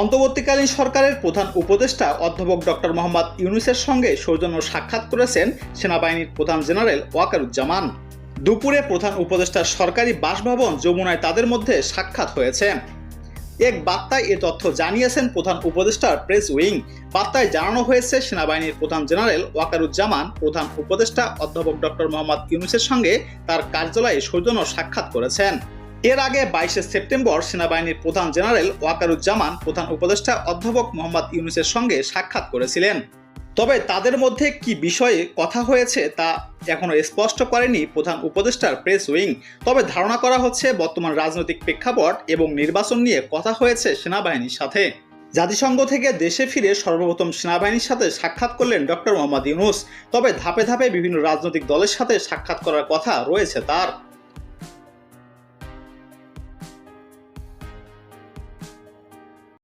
অন্তর্বর্তীকালীন সরকারের প্রধান উপদেষ্টা অধ্যাপক ডক্টর মোহাম্মদ ইউনুসের সঙ্গে সৌজন্য সাক্ষাৎ করেছেন সেনাবাহিনীর প্রধান জেনারেল ওয়াকারুজ্জামান। দুপুরে প্রধান উপদেষ্টার সরকারি বাসভবন যমুনায় তাদের মধ্যে সাক্ষাৎ হয়েছে। এক বার্তায় এ তথ্য জানিয়েছেন প্রধান উপদেষ্টার প্রেস উইং। বার্তায় জানানো হয়েছে, সেনাবাহিনীর প্রধান জেনারেল ওয়াকারুজ্জামান, প্রধান উপদেষ্টা অধ্যাপক ডক্টর মোহাম্মদ ইউনুসের সঙ্গে তার কার্যালয়ে সৌজন্য সাক্ষাৎ করেছেন। এর আগে বাইশে সেপ্টেম্বর সেনাবাহিনীর প্রধান জেনারেল ওয়াকারুজ্জামান, প্রধান উপদেষ্টা অধ্যাপক মোহাম্মদ ইউনুসের সঙ্গে সাক্ষাৎ করেছিলেন। তবে তাদের মধ্যে কি বিষয়ে কথা হয়েছে তা এখনও স্পষ্ট করেনি প্রধান উপদেষ্টার প্রেস উইং। তবে ধারণা করা হচ্ছে বর্তমান রাজনৈতিক প্রেক্ষাপট এবং নির্বাচন নিয়ে কথা হয়েছে সেনাবাহিনীর সাথে। জাতিসংঘ থেকে দেশে ফিরে সর্বপ্রথম সেনাবাহিনীর সাথে সাক্ষাৎ করলেন ডক্টর মোহাম্মদ ইউনুস। তবে ধাপে ধাপে বিভিন্ন রাজনৈতিক দলের সাথে সাক্ষাৎ করার কথা রয়েছে তার।